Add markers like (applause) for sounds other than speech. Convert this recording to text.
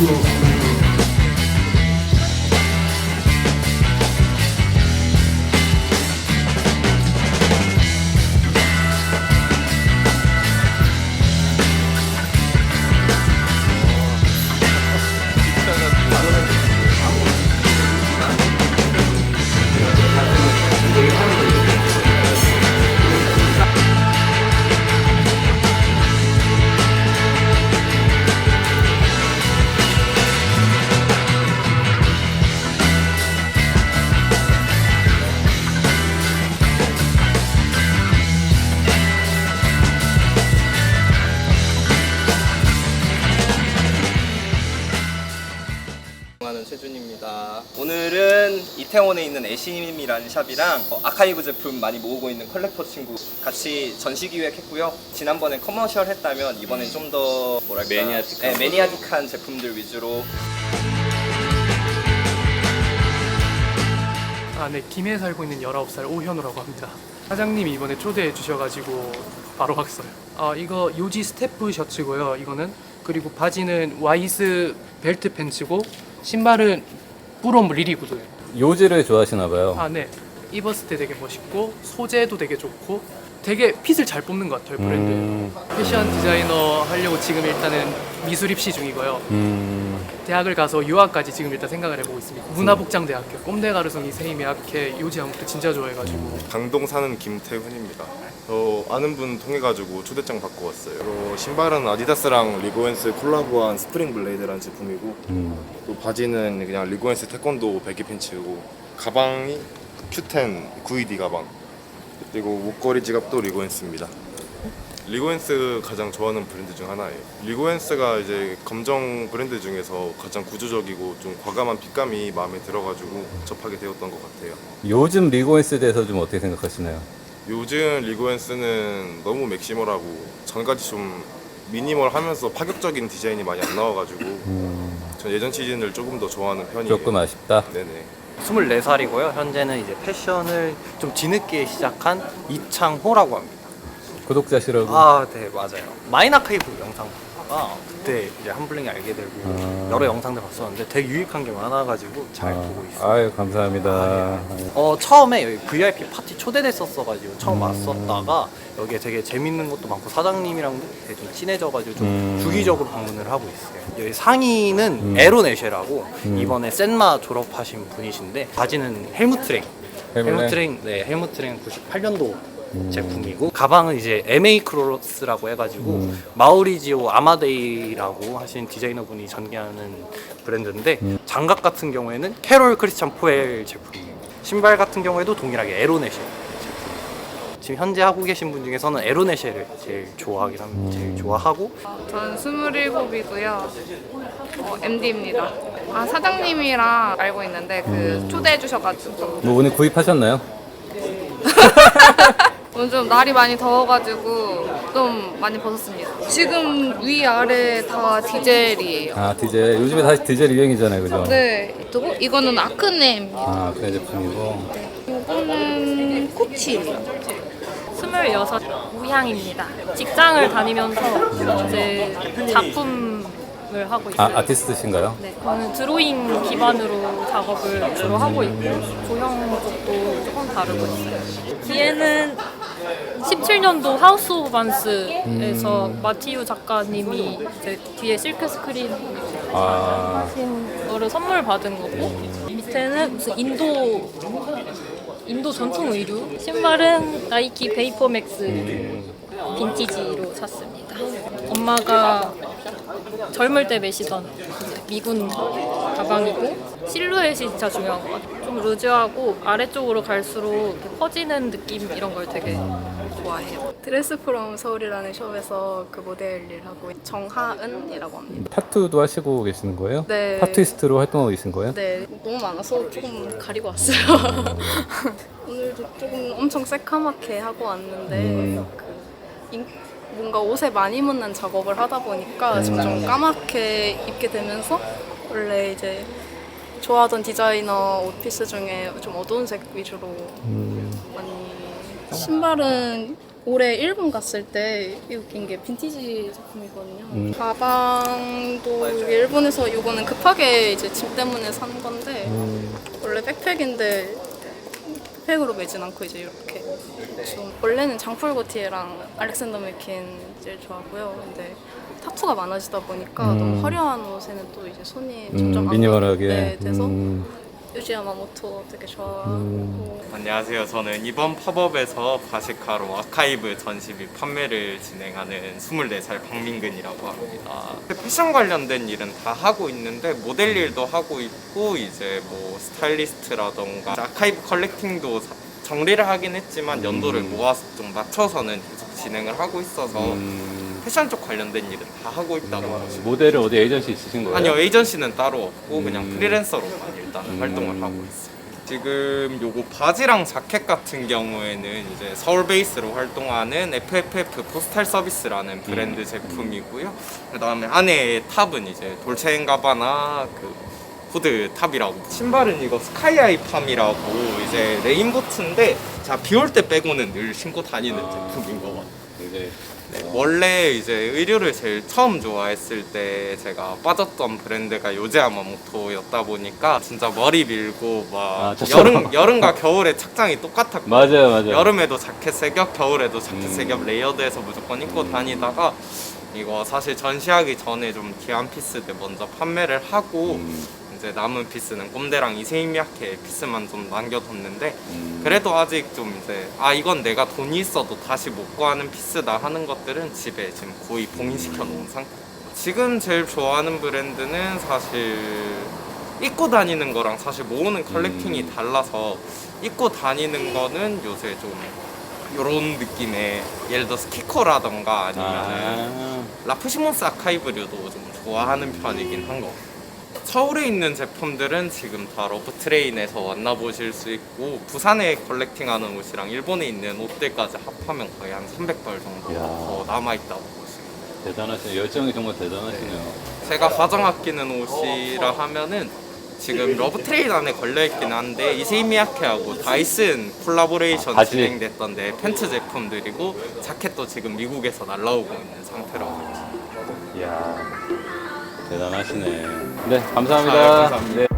하 최준입니다. 오늘은 이태원에 있는 애심이라는 샵이랑 어, 아카이브 제품 많이 모으고 있는 컬렉터 친구 같이 전시 기획했고요. 지난번에 커머셜 했다면 이번엔 좀 더 뭐랄까 매니아틱한 네, 매니아틱한 제품들 위주로 아, 네. 김해에 살고 있는 19살 오현우라고 합니다. 사장님이 이번에 초대해 주셔가지고 바로 왔어요. 아, 이거 요지 스태프 셔츠고요. 이거는 그리고 바지는 와이스 벨트 팬츠고 신발은 뿌롬 리리 구두예요. 요지를 좋아하시나 봐요. 아, 네. 입었을 때 되게 멋있고 소재도 되게 좋고 되게 핏을 잘 뽑는 것 같아요 브랜드. 음, 패션 디자이너 하려고 지금 일단은 미술 입시 중이고요. 음, 대학을 가서 유학까지 지금 일단 생각을 해보고 있습니다. 문화복장대학교 꼼데가르송이 세이미학회 요지 한국도 진짜 좋아해가지고 강동 사는 김태훈입니다. 저 아는 분 통해가지고 초대장 받고 왔어요. 어, 신발은 아디다스랑 리고엔스 콜라보한 스프링 블레이드라는 제품이고 음. 또 바지는 그냥 리고엔스 태권도 배기 팬츠고 가방이 Q10 9ED 가방 그리고 목걸이 지갑도 리고엔스입니다. 리고엔스 가장 좋아하는 브랜드 중 하나예요. 리고엔스가 이제 검정 브랜드 중에서 가장 구조적이고 좀 과감한 핏감이 마음에 들어가지고 접하게 되었던 것 같아요. 요즘 리고엔스에 대해서 좀 어떻게 생각하시나요? 요즘 리고엔스는 너무 맥시멀하고 전까지 좀 미니멀하면서 파격적인 디자인이 많이 안 나와가지고 전 예전 시즌을 조금 더 좋아하는 편이에요. 조금 아쉽다. 네네. 24살이고요. 현재는 이제 패션을 좀 뒤늦게 시작한 이창호라고 합니다. 구독자시라고. 아, 네, 맞아요. 마이나카이브 영상 보다가 그때 이제 한블링이 알게 되고 아. 여러 영상들 봤었는데 되게 유익한 게 많아가지고 잘 보고 있어요. 아유 감사합니다. 어, 처음에 여기 VIP 파티 초대됐었어가지고 처음 왔었다가 여기에 되게 재밌는 것도 많고 사장님이랑 되게 좀 친해져가지고 좀 음. 주기적으로 방문을 하고 있어요. 여기 상의는 에로네쉐라고 이번에 센마 졸업하신 분이신데 바지는 헬무트랭 헬무트랭? 헬무트랭 네 헬무트랭 98년도 제품이고 가방은 이제 MA 크로스라고 해가지고 마우리지오 아마데이라고 하신 디자이너분이 전개하는 브랜드인데 장갑 같은 경우에는 캐롤 크리스찬 포엘 제품이에요. 신발 같은 경우에도 동일하게 에로네쉐 제품 지금 현재 하고 계신 분 중에서는 에로네쉐를 제일 좋아하긴 합니다. 제일 좋아하고 저는 27이고요. 어, MD입니다. 아, 사장님이랑 알고 있는데 그 초대해 주셔가지고. 뭐 오늘 구입하셨나요? (laughs) 오늘 좀 날이 많이 더워가지고 좀 많이 벗었습니다. 지금 위 아래 다 디젤이에요. 아 디젤 요즘에 다시 디젤 유행이잖아요, 그죠? 네. 그리고 이거는 아크네입니다. 아 그런 제품이고. 이거는 코치예요. 26 우향입니다. 직장을 다니면서 이제 작품을 하고 아 있어요. 아티스트신가요? 네, 저는 드로잉 기반으로 작업을 주로 하고 있고 조형 쪽도 조금 다루고 있어요. 뒤에는 17년도 하우스 오브 반스에서 마티유 작가님이 이제 뒤에 실크 스크린 아. 하신 거를 선물 받은 거고 밑에는 무슨 인도 인도 전통 의류 신발은 나이키 베이퍼 맥스 빈티지로 샀습니다. 엄마가 젊을 때 매시던 미군 가방이고 실루엣이 진짜 중요한 것 같아요. 좀 루즈하고 아래쪽으로 갈수록 이렇게 퍼지는 느낌 이런 걸 되게 좋아해요. 드레스 프롬 서울이라는 숍에서 그 모델 일 하고 있- 정하은이라고 합니다. 타투도 하시고 계시는 거예요? 네. 타투이스트로 활동하고 계신 거예요? 네, 너무 많아서 조금 가리고 왔어요. (laughs) 오늘도 조금 엄청 새카맣게 하고 왔는데 음. 그 인- 뭔가 옷에 많이 묻는 작업을 하다 보니까 점점 까맣게 입게 되면서 원래 이제 좋아하던 디자이너 옷피스 중에 좀 어두운 색 위주로 많이 신발은 올해 일본 갔을 때 웃긴 게 빈티지 제품이거든요. 음. 가방도 일본에서 이거는 급하게 이제 짐 때문에 산 건데 음. 원래 백팩인데 백팩으로 매진 않고 이제 이렇게 좀 원래는 장풀 고티에랑 알렉산더 맥퀸 제일 좋아하고요. 근데 타투가 많아지다 보니까 음. 너무 화려한 옷에는 또 이제 손이 음, 점점 안 미니멀하게. 네, 돼서 음. 유지 야마모토 되게 좋아하고 음. 안녕하세요. 저는 이번 팝업에서 바시카로 아카이브 전시 및 판매를 진행하는 24살 박민근이라고 합니다. 패션 관련된 일은 다 하고 있는데 모델 일도 하고 있고 이제 뭐 스타일리스트라던가 아카이브 컬렉팅도 사- 정리를 하긴 했지만 연도를 모아서 좀 맞춰서는 계속 진행을 하고 있어서 음. 패션 쪽 관련된 일은 다 하고 있다고 보시면 모델은 어디 에이전시 있으신 거예요? 아니요 에이전시는 따로 없고 그냥 음. 프리랜서로만 일단 음. 활동을 하고 있어요. 지금 요거 바지랑 자켓 같은 경우에는 이제 서울 베이스로 활동하는 FFF 포스탈 서비스라는 브랜드 제품이고요. 그다음에 안에 탑은 이제 돌체앤가바나 그 후드 탑이라고 신발은 이거 스카이아이 팜이라고 이제 레인보트인데 자 비 올 때 빼고는 늘 신고 다니는 제품인 것 같아요. 이제 네, 원래 이제 의류를 제일 처음 좋아했을 때 제가 빠졌던 브랜드가 요제아마모토였다 보니까 진짜 머리 밀고 막 아, 저처럼. 여름 여름과 겨울에 착장이 똑같았고 맞아요, 맞아요. 여름에도 자켓 세 겹 겨울에도 자켓 음. 세겹 레이어드해서 무조건 입고 다니다가 이거 사실 전시하기 전에 좀 기한 피스들 먼저 판매를 하고 음. 이제 남은 피스는 꼼데랑 이세이미야케 피스만 좀 남겨뒀는데 음. 그래도 아직 좀 이제 아 이건 내가 돈이 있어도 다시 못 구하는 피스다 하는 것들은 집에 지금 거의 봉인시켜 놓은 상태. 지금 제일 좋아하는 브랜드는 사실 입고 다니는 거랑 사실 모으는 컬렉팅이 음. 달라서 입고 다니는 거는 요새 좀 이런 느낌의 예를 들어 스키커라던가 아니면 아. 라프시몬스 아카이브류도 좀 좋아하는 편이긴 한 거. 서울에 있는 제품들은 지금 다 러브 트레인에서 만나보실 수 있고 부산에 컬렉팅하는 옷이랑 일본에 있는 옷들까지 합하면 거의 한 300벌 정도 이야. 더 남아있다고 보시면 돼요. 대단하시네요. 열정이 정말 대단하시네요. 제가 가장 아끼는 옷이라 하면은 지금 러브 트레인 안에 걸려있긴 한데 이세이미야케하고 다이슨 콜라보레이션 바지. 진행됐던데 팬츠 제품들이고 자켓도 지금 미국에서 날라오고 있는 상태라고 이야, 대단하시네. 네, 감사합니다. 아, 감사합니다. 네.